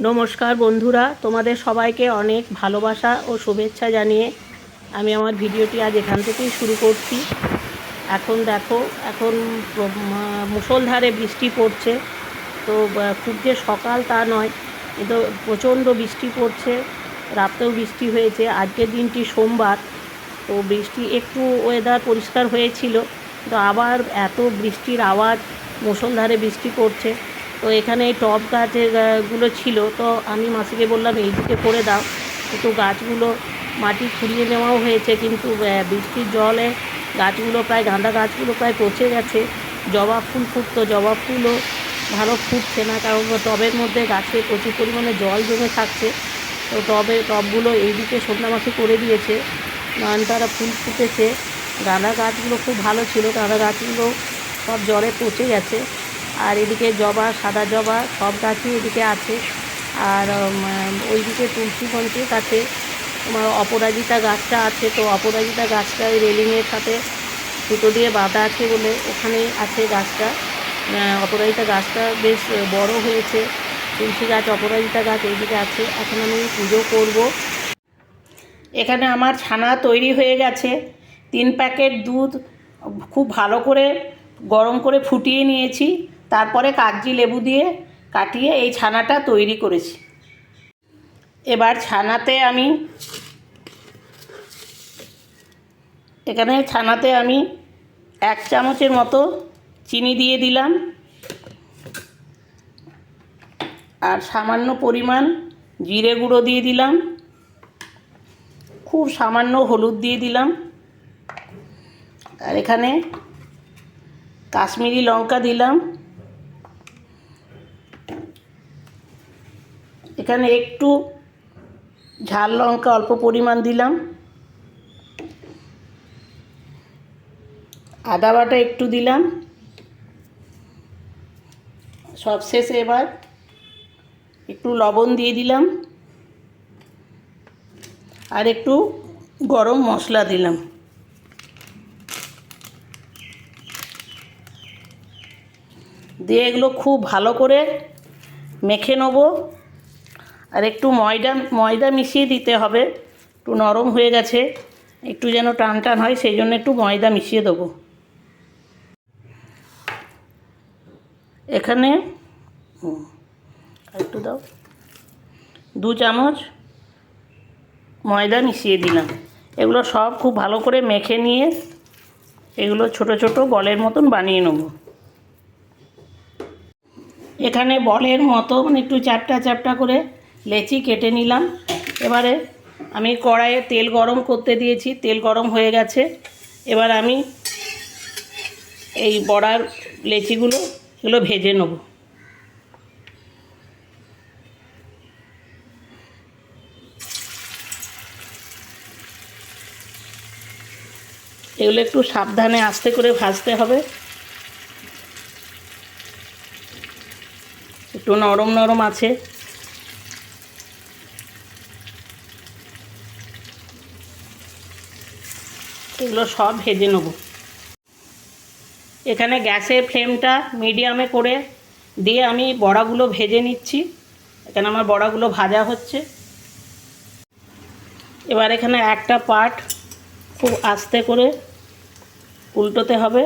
নমস্কার বন্ধুরা তোমাদের সবাইকে অনেক ভালোবাসা ও শুভেচ্ছা জানিয়ে আমি আমার ভিডিওটি আজ এখান থেকেই শুরু করছি। এখন দেখো এখন উম, মুষলধারে বৃষ্টি পড়ছে। তো খুব যে সকাল তা নয় কিন্তু প্রচণ্ড বৃষ্টি পড়ছে রাতেও বৃষ্টি হয়েছে আজকের দিনটি সোমবার। তো বৃষ্টি একটু ওয়েদার পরিষ্কার হয়েছিল তো আবার এত বৃষ্টির আওয়াজ মুষলধারে বৃষ্টি পড়ছে। তো এখানে এই টব গাছের আহ, গুলো ছিল। তো আমি মাসিকে বললাম এইদিকে করে দাও। কিন্তু গাছগুলো মাটি খুঁড়িয়ে নেওয়াও হয়েছে কিন্তু বৃষ্টির জলে গাছগুলো প্রায় গাঁদা গাছগুলো প্রায় পচে গেছে। জবা ফুল ফুটতো জবা ফুলও ভালো ফুটছে না কারণ টবের মধ্যে গাছে প্রচুর পরিমাণে জল জমে থাকছে। তো টবে টবগুলো এইদিকে সন্ধ্যামাসি করে দিয়েছে। নয়নতারা ফুল ফুটেছে। গাঁদা গাছগুলো খুব ভালো ছিল গাঁদা গাছগুলো সব জলে পচে গেছে। আর এদিকে জবা, সাদা জবা সব গাছই এদিকে আছে। আর ওইদিকে তুলসী পঞ্চের কাছে তোমার অপরাজিতা গাছটা আছে। তো অপরাজিতা গাছটা ওই রেলিংয়ের সাথে সুতো দিয়ে বাঁধা আছে বলে ওখানেই আছে গাছটা। অপরাজিতা গাছটা বেশ বড় হয়েছে। তুলসী গাছ, অপরাজিতা গাছ এইদিকে আছে। এখন আমি পুজো করব। এখানে আমার ছানা তৈরি হয়ে গেছে। তিন প্যাকেট দুধ খুব ভালো করে গরম করে ফুটিয়ে নিয়েছি। তারপরে কাগজি লেবু দিয়ে কাটিয়ে এই ছানাটা তৈরি করেছি। এবার ছানাতে আমি এখানে ছানাতে আমি এক চামচের মতো চিনি দিয়ে দিলাম। আর সামান্য পরিমাণ জিরে গুঁড়ো দিয়ে দিলাম। খুব সামান্য হলুদ দিয়ে দিলাম। আর এখানে কাশ্মীরি লঙ্কা দিলাম। এখানে একটু ঝাল লঙ্কা অল্প পরিমাণ দিলাম। আদা বাটা একটু দিলাম। সবশেষে এবার একটু লবণ দিয়ে দিলাম। আর একটু গরম মশলা দিলাম। দিয়ে এগুলো খুব ভালো করে মেখে নেব। আর একটু ময়দা ময়দা মিশিয়ে দিতে হবে। একটু নরম হয়ে গেছে। একটু যেন টান টান হয়, সেই জন্য একটু ময়দা মিশিয়ে দেবো। এখানে একটু দাও। দু চামচ ময়দা মিশিয়ে দিলাম। এগুলো সব খুব ভালো করে মেখে নিয়ে এগুলো ছোট ছোট বলের মতন বানিয়ে নেব। এখানে বলের মতো মানে একটু চ্যাপটা চ্যাপটা করে লেচি কেটে নিলাম। এবারে আমি কড়াইয়ে তেল গরম করতে দিয়েছি, তেল গরম হয়ে গেছে। এবার আমি এই বড়ার লেচিগুলো, এগুলো ভেজে নেব। এগুলো একটু সাবধানে আস্তে করে ভাজতে হবে। একটু নরম নরম আছে। এগুলো সব ভেজে নেব। এখানে গ্যাসের ফ্লেমটা মিডিয়ামে করে দিয়ে আমি বড়াগুলো ভেজে নিচ্ছি। এখানে আমার বড়াগুলো ভাজা হচ্ছে। এবার এখানে একটা পার্ট খুব আস্তে করে উল্টোতে হবে।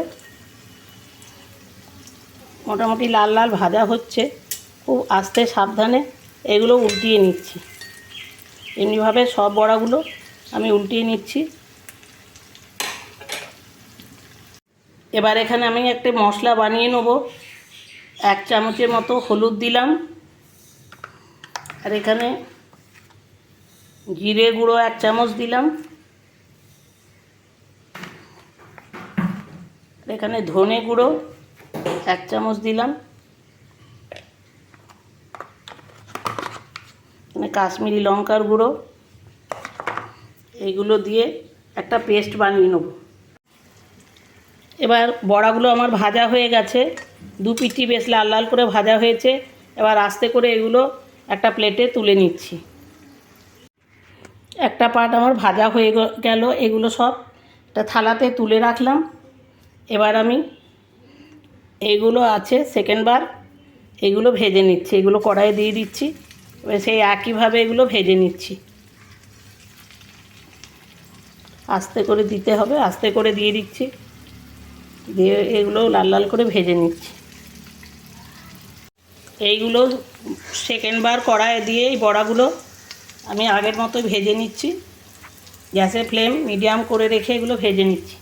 মোটামুটি লাল লাল ভাজা হচ্ছে। খুব আস্তে সাবধানে এগুলো উল্টিয়ে নিচ্ছি। এমনিভাবে সব বড়াগুলো আমি উল্টিয়ে নিচ্ছি। এবার এখানে আমি একটা মশলা বানিয়ে নেব। এক চামচের মতো হলুদ দিলাম। আর এখানে জিরে গুঁড়ো এক চামচ দিলাম। আর এখানে ধনে গুঁড়ো এক চামচ দিলাম। এখানে কাশ্মীরি লঙ্কার গুঁড়ো। এইগুলো দিয়ে একটা পেস্ট বানিয়ে নেব। এবার বড়াগুলো আমার ভাজা হয়ে গেছে। দু পিঠি বেশ লাল লাল করে ভাজা হয়েছে। এবার আস্তে করে এগুলো একটা প্লেটে তুলে নিচ্ছি। একটা পার্ট আমার ভাজা হয়ে গেল। এগুলো সব একটা থালাতে তুলে রাখলাম। এবার আমি এগুলো আছে সেকেন্ড বার, এগুলো ভেজে নিচ্ছি। এগুলো কড়াইয়ে দিয়ে দিচ্ছি। এবার সেই একইভাবে এগুলো ভেজে নিচ্ছি। আস্তে করে দিতে হবে। আস্তে করে দিয়ে দিচ্ছি। দিয়ে এগুলো লাল লাল করে ভেজে নিচ্ছি। এইগুলো সেকেন্ড বার কড়াইয়ে দিয়ে এই বড়াগুলো আমি আগের মতো ভেজে নিচ্ছি। গ্যাসের ফ্লেম মিডিয়াম করে রেখে এগুলো ভেজে নিচ্ছি।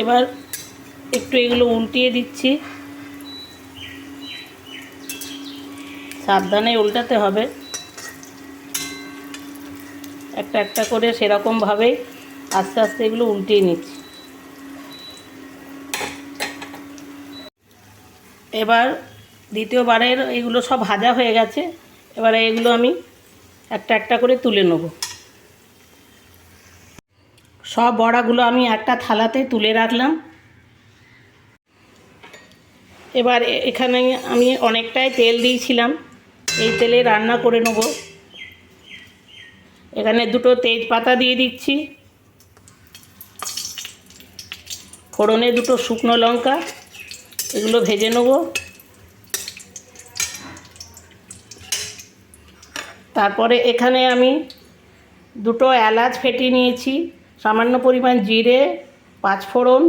এবার একটু এগুলো উল্টিয়ে দিচ্ছি। সাবধানে উল্টাতে হবে। একটা একটা করে সেরকমভাবেই আস্তে আস্তে এগুলো উল্টিয়ে নিচ্ছি। এবার দ্বিতীয়বারের এগুলো সব ভাজা হয়ে গেছে। এবারে এগুলো আমি একটা একটা করে তুলে নেব। সব বড়াগুলো আমি একটা থালাতে তুলে রাখলাম। এবার এখানে আমি অনেকটাই তেল দিয়েছিলাম। এই তেলে রান্না করে নেব। এখানে দুটো তেজপাতা দিয়ে দিচ্ছি। ফোড়নে দুটো শুকনো লঙ্কা, এগুলো ভেজে নেব। তারপরে এখানে আমি দুটো এলাচ ফেটিয়ে নিয়েছি, সামান্য পরিমাণ জিরে পাঁচফোড়ন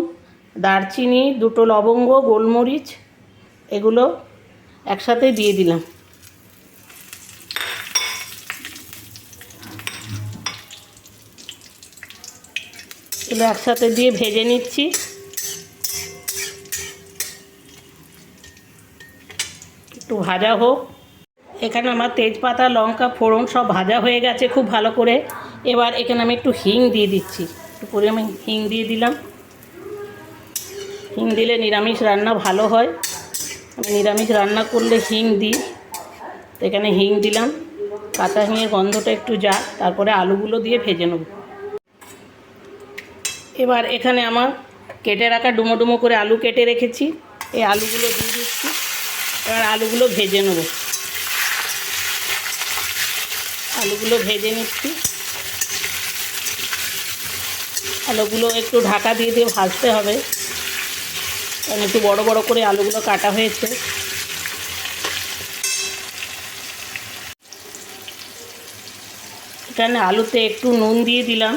দারচিনি, দুটো লবঙ্গ, গোলমরিচ, এগুলো একসাথে দিয়ে দিলাম। এগুলো একসাথে দিয়ে ভেজে নিচ্ছি। একটু ভাজা হোক। এখানে আমার তেজপাতা, লঙ্কা, ফোড়ন সব ভাজা হয়ে গেছে খুব ভালো করে। এবার এখানে আমি একটু হিং দিয়ে দিচ্ছি। একটু করে আমি হিং দিয়ে দিলাম। হিং দিলে নিরামিষ রান্না ভালো হয়। আমি নিরামিষ রান্না করলে হিং দিই। তো এখানে হিং দিলাম। কাঁচা হিঙের গন্ধটা একটু যা তারপরে আলুগুলো দিয়ে ভেজে নেব। এবার এখানে আমার কেটে রাখা ডুমো ডুমো করে আলু কেটে রেখেছি। এই আলুগুলো দিয়ে দিচ্ছি। এবার আলুগুলো ভেজে নেব। আলুগুলো ভেজে নিচ্ছি। আলুগুলো একটু ঢাকা দিয়ে দিয়ে ভাজতে হবে। কারণ একটু বড় বড় করে আলুগুলো কাটা হয়েছে। এখানে আলুতে একটু নুন দিয়ে দিলাম।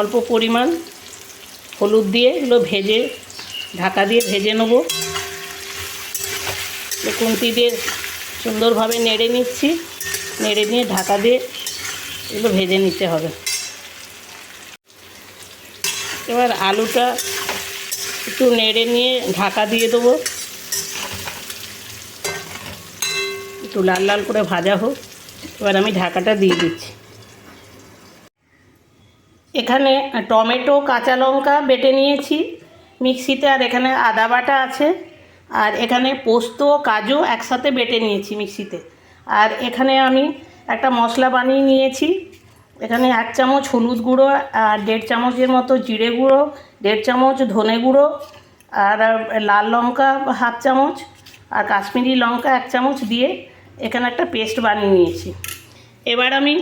অল্প পরিমাণ হলুদ দিয়ে এগুলো ভেজে, ঢাকা দিয়ে ভেজে নেব। খুন্তি দিয়ে সুন্দরভাবে নেড়ে নিচ্ছি। নেড়ে নিয়ে ঢাকা দিয়ে এগুলো ভেজে নিতে হবে। এবার আলুটা একটু নেড়ে নিয়ে ঢাকা দিয়ে দেবো। একটু লাল লাল করে ভাজা হোক। এবার আমি ঢাকাটা দিয়ে দিচ্ছি। এখানে টমেটো, কাঁচা লঙ্কা বেটে নিয়েছি। মিক্সিতে আর এখানে আদা বাটা আছে। আর এখানে পোস্ত কাজু একসাথে বেটে নিয়েছি মিক্সিতে। আর এখানে আমি একটা মশলা বানিয়ে নিয়েছি। এখানে এক চামচ হলুদ গুঁড়ো, আর দেড় চামচের মতো জিরে গুঁড়ো, দেড় চামচ ধনে গুঁড়ো, আর লাল লঙ্কা হাফ চামচ, আর কাশ্মীরি লঙ্কা এক চামচ দিয়ে এখানে একটা পেস্ট বানিয়ে নিয়েছি। এবার আমি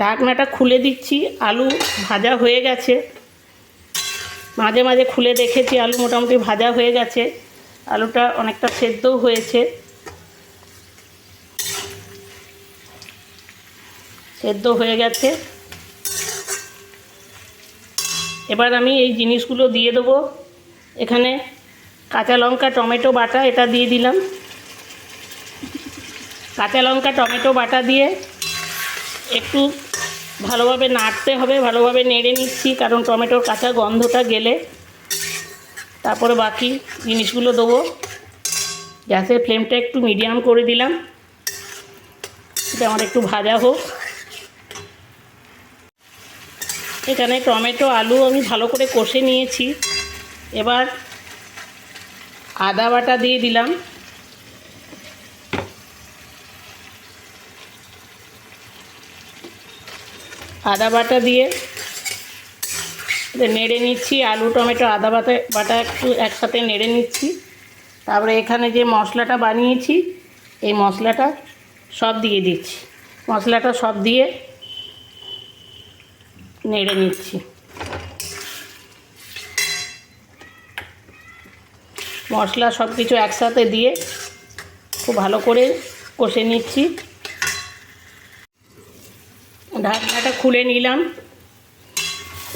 ঢাকনাটা খুলে দিচ্ছি, আলু ভাজা হয়ে গেছে। মাঝে মাঝে খুলে দেখেছি, আলু মোটামুটি ভাজা হয়ে গেছে। আলুটা অনেকটা সেদ্ধও হয়েছে। সেদ্ধ হয়ে গেছে। এবার আমি এই জিনিসগুলো দিয়ে দেবো। এখানে কাঁচা লঙ্কা, টমেটো বাটা এটা দিয়ে দিলাম। কাঁচা লঙ্কা, টমেটো বাটা দিয়ে একটু ভালোভাবে নাড়তে হবে, ভালোভাবে নেড়ে নিচ্ছি, কারণ টমেটোর কাঁচা গন্ধটা গেলে। তারপরে বাকি জিনিসগুলো দেবো। গ্যাসের ফ্লেমটা একটু মিডিয়াম করে দিলাম। এটা আমার একটু ভাজা হোক। এখানে টমেটো, আলু আমি ভালো করে কষে নিয়েছি। এবার আদা বাটা দিয়ে দিলাম। আদা বাটা দিয়ে নেড়ে নিচ্ছি, আলু, টমেটো, আদা বাটা বাটা একটু একসাথে নেড়ে নিচ্ছি। তারপরে এখানে যে মশলাটা বানিয়েছি, এই মশলাটা সব দিয়ে দিচ্ছি। মশলাটা সব দিয়ে নেড়ে নিচ্ছি। মশলা সব কিছু একসাথে দিয়ে খুব ভালো করে কষে নিচ্ছি। ঢাকনাটা খুলে নিলাম।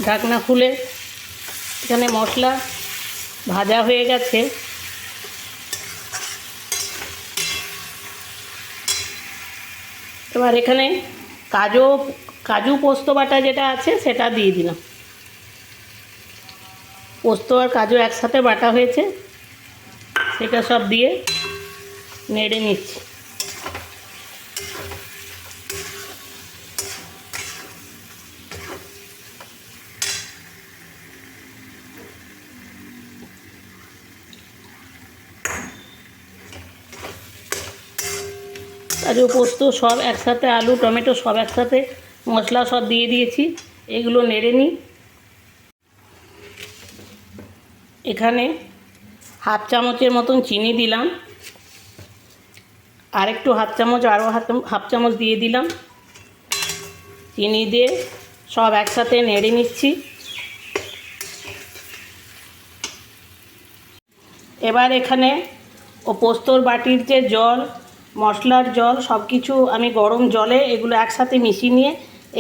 ঢাকনা খুলে এখানে মশলা ভাজা হয়ে গেছে। এবার এখানে কাজু কাজু পোস্ত বাটা যেটা আছে সেটা দিয়ে দিলাম। পোস্ত আর কাজু একসাথে বাটা হয়েছে। সেটা সব দিয়ে নেড়ে নিচ্ছি। কাজু পোস্ত সব একসাথে, আলু, টমেটো সব একসাথে, মশলা সব দিয়ে দিয়েছি, এগুলো নেড়ে নিই। এখানে হাফ চামচের মতন চিনি দিলাম। আর একটু হাফ চামচ, আরও হাফ চামচ দিয়ে দিলাম। চিনি দিয়ে সব একসাথে নেড়ে নিচ্ছি। এবার এখানে ও পোস্তর বাটির যে জল মশলার জল সব কিছু আমি গরম জলে এগুলো একসাথে মিশিয়ে নিয়ে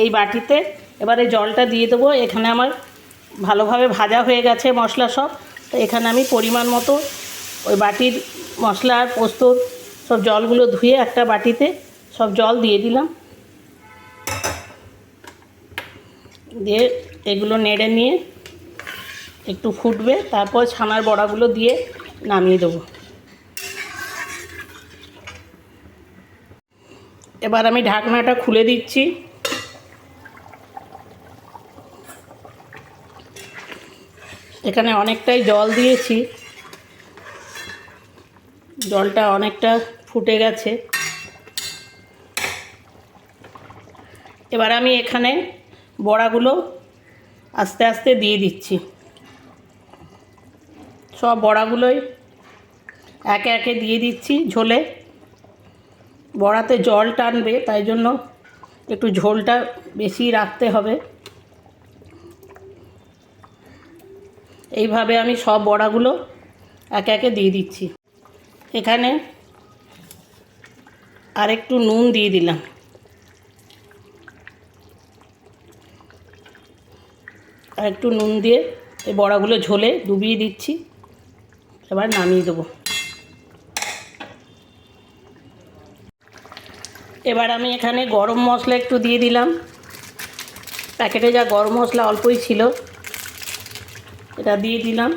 এই বাটিতে এবারে জলটা দিয়ে দেবো। এখানে আমার ভালোভাবে ভাজা হয়ে গেছে মশলা সব। তো এখানে আমি পরিমাণ মতো ওই বাটির মশলা আর সব জলগুলো ধুয়ে একটা বাটিতে সব জল দিয়ে দিলাম। দিয়ে এগুলো নেড়ে নিয়ে একটু ফুটবে, তারপর ছানার বড়াগুলো দিয়ে নামিয়ে দেবো। এবার আমি ঢাকনাটা খুলে দিচ্ছি। এখানে অনেকটাই জল দিয়েছি। জলটা অনেকটা ফুটে গেছে। এবার আমি এখানে বড়াগুলো আস্তে আস্তে দিয়ে দিচ্ছি। সব বড়াগুলোই একে একে দিয়ে দিচ্ছি ঝোলে। বড়াতে জল টানবে, তাই জন্য একটু ঝোলটা বেশি রাখতে হবে। এইভাবে আমি সব বড়াগুলো একে একে দিয়ে দিচ্ছি। এখানে আর একটু নুন দিয়ে দিলাম। আর একটু নুন দিয়ে এই বড়াগুলো ঝোলে ডুবিয়ে দিচ্ছি। এবার নামিয়ে দেবো। এবার আমি এখানে গরম মশলা একটু দিয়ে দিলাম। প্যাকেটে যা গরম মশলা অল্পই ছিল, এটা দিয়ে দিলাম।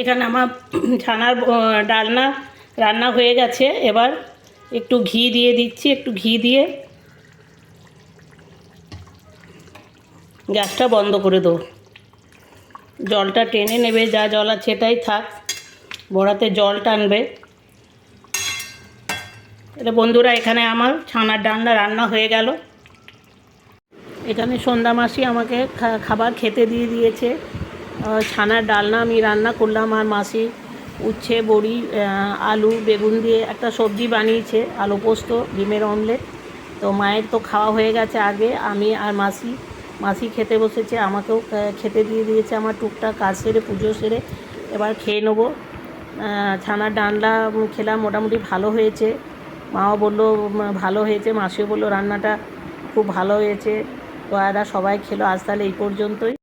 এখানে আমার ছানার ডালনা রান্না হয়ে গেছে। এবার একটু ঘি দিয়ে দিচ্ছি, একটু ঘি দিয়ে। গ্যাসটা বন্ধ করে দেবো। জলটা টেনে নেবে, যা জল আছে সেটাই থাক। বড়াতে জল টানবে। এটা বন্ধুরা, এখানে আমার ছানার ডালনা রান্না হয়ে গেল। এখানে সন্ধ্যা মাসি আমাকে খাবার খেতে দিয়ে দিয়েছে। ছানার ডালনা আমি রান্না করলাম, আর মাসি উচ্ছে, বড়ি আলু, বেগুন দিয়ে একটা সবজি বানিয়েছে, আলু পোস্ত, ডিমের অমলেট। তো মায়ের তো খাওয়া হয়ে গেছে আগে, আমি আর মাসি মাসি খেতে বসেছে, আমাকেও খেতে দিয়ে দিয়েছে, আমার টুকটাক কাজ সেরে, পুজো সেরে এবার খেয়ে নেব। ছানার ডান্ডা খেলা খেলাম, মোটামুটি ভালো হয়েছে। মাও বলল ভালো হয়েছে, মাসিও বলল, রান্নাটা খুব ভালো হয়েছে। তো এরা সবাই খেলো, আজ তাহলে এই পর্যন্তই।